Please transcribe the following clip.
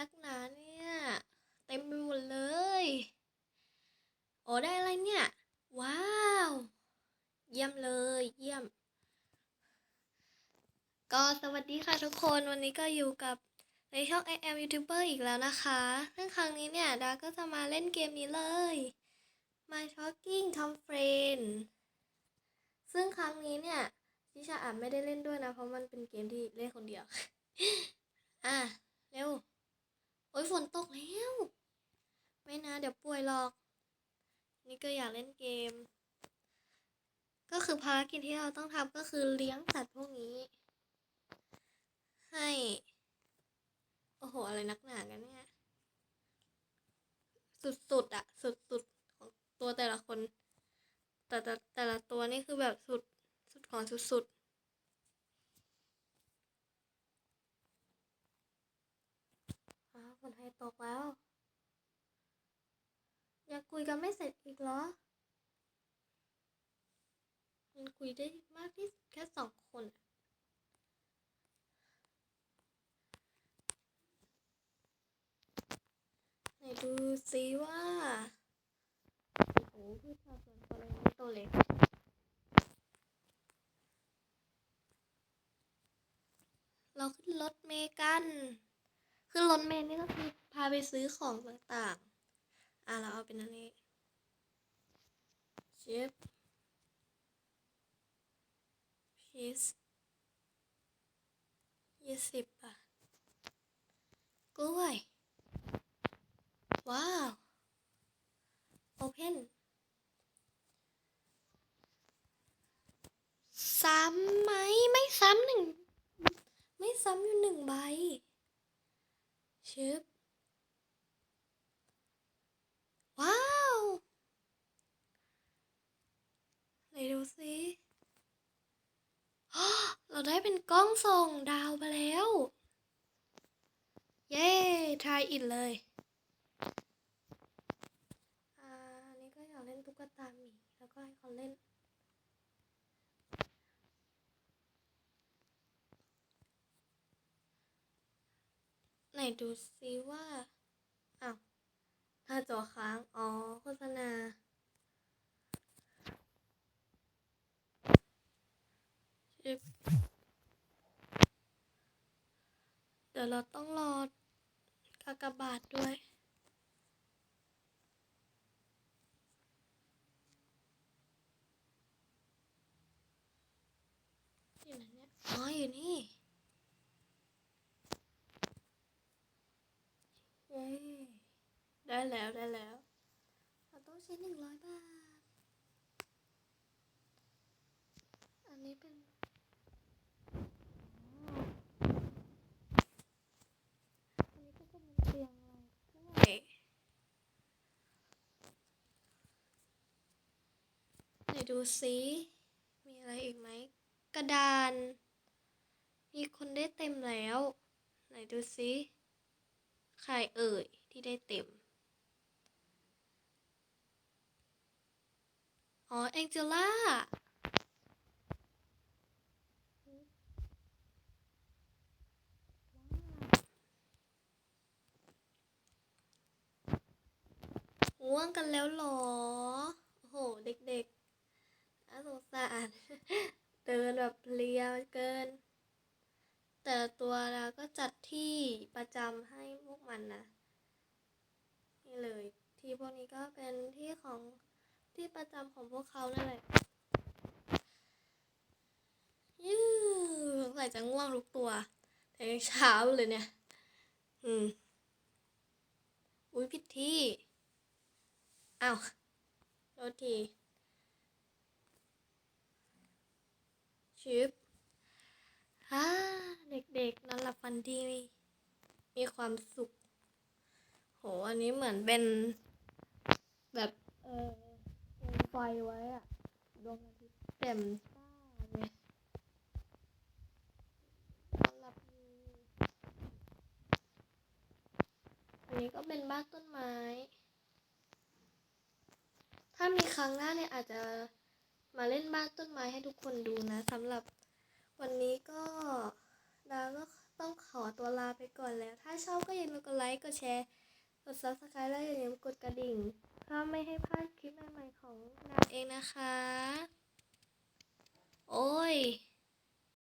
นักหนาเนี่ย เต็มไปหมดเลย โอ้ได้อะไรเนี่ย ว้าว เยี่ยมเลย เยี่ยม ก็สวัสดีค่ะทุกคนวันนี้ก็อยู่กับในช่อง I am YouTuber อีกแล้วนะคะซึ่งครั้งนี้เนี่ยดาก็จะมาเล่นเกมนี้เลย My Talking Tom Friend ซึ่งครั้งนี้เนี่ยชิชาอาจไม่ได้เล่นด้วยนะ เพราะมันเป็นเกมที่เล่นคนเดียว อะ เร็ว โอ้ยฝนตกแล้ว ไม่นะ เดี๋ยวป่วยหรอก นี่ก็อยากเล่นเกม ก็คือภารกิจที่เราต้องทำก็คือเลี้ยงสัตว์พวกนี้ ให้ โอ้โห อะไรนักหนากันเนี่ย สุดๆอะสุดๆของตัวแต่ละคน แต่แต่แต่ละตัวนี่คือแบบสุดสุดของสุดๆอ้าวคนไทยตกแล้วยังคุยกันไม่เสร็จอีกเหรอ มันคุยได้มากที่สุดแค่สองคนอะไหนดูซิว่าโอ้โหพืชผักสวนครัวอะไรไม่โตเล็กเราขึ้นรถเมล์กัน ขึ้นรถเมล์นี่ก็คือพาไปซื้อของต่างๆ อะเราเอาเป็นอันนี้ชิป ชีสยี่สิบบาท กล้วย ว้าว โอเพนซ้ำไหม ไม่ซ้ำหนึ่ง ไม่ซ้ำอยู่หนึ่งใบ ชึบ ว้าว ไหนดูสิ เราได้เป็นกล้องส่องดาวมาแล้ว เย้ทายอินเลย อ่าอันนี้ก็อยากเล่นตุ๊กตาหมีแล้วก็ให้เขาเล่น ไหนดูซิว่า อ้าวหน้าจอค้าง อ๋อ โฆษณา ชิบเดี๋ ยวเราต้องรอกากบาทด้วย อยู่ไหนเนี่ย อ๋อ อยู่นี่ เย้ ได้แล้วได้แล้ว เราต้องใช้หนึ่งร้อยบาท อันนี้เป็นอ๋ออันนี้ก็จะเป็นเตียงเราด้วยไหน ดูซิมีอะไรอีกไหมกระดาน มีคนได้เต็มแล้ว ไหนดูซิใครเอ่ยที่ได้เต็ม อ๋อแองเจล่าง่วงกันแล้วหรอ โอ้โห เด็กๆาสงสารเดินแบบเพลียเกิน แต่ละตัวเราก็จัดที่ประจำให้พวกมันนะ นี่เลย ที่พวกนี้ก็เป็นที่ของที่ประจำของพวกเขานั่นแหละยื้อสงสัยจะง่วงทุกตัว แต่ยังเช้าเลยเนี่ย อืม อุ้ยผิดที่ อ้าวโทษที ชิปฮ่าเด็กๆนอนหลับฝันดีมีมีความสุข โห อันนี้เหมือนเป็น แบบ เออไฟไว้อะดวงอาทิตย์เต็มตาเลยนอนหลับอยู่อันนี้ก็เป็นบ้านต้นไม้ ถ้ามีครั้งหน้าเนี่ยอาจจะ มาเล่นบ้านต้นไม้ให้ทุกคนดูนะสำหรับวันนี้ก็ดาวก็ต้องขอตัวลาไปก่อนแล้ว ถ้าชอบก็อย่าลืมกดไลค์กดแชร์กดซับสไครต์แล้วอย่าลืมกดกระดิ่ง เพื่อไม่ให้พลาดคลิปใหม่ๆของดางเองนะคะ โอ้ย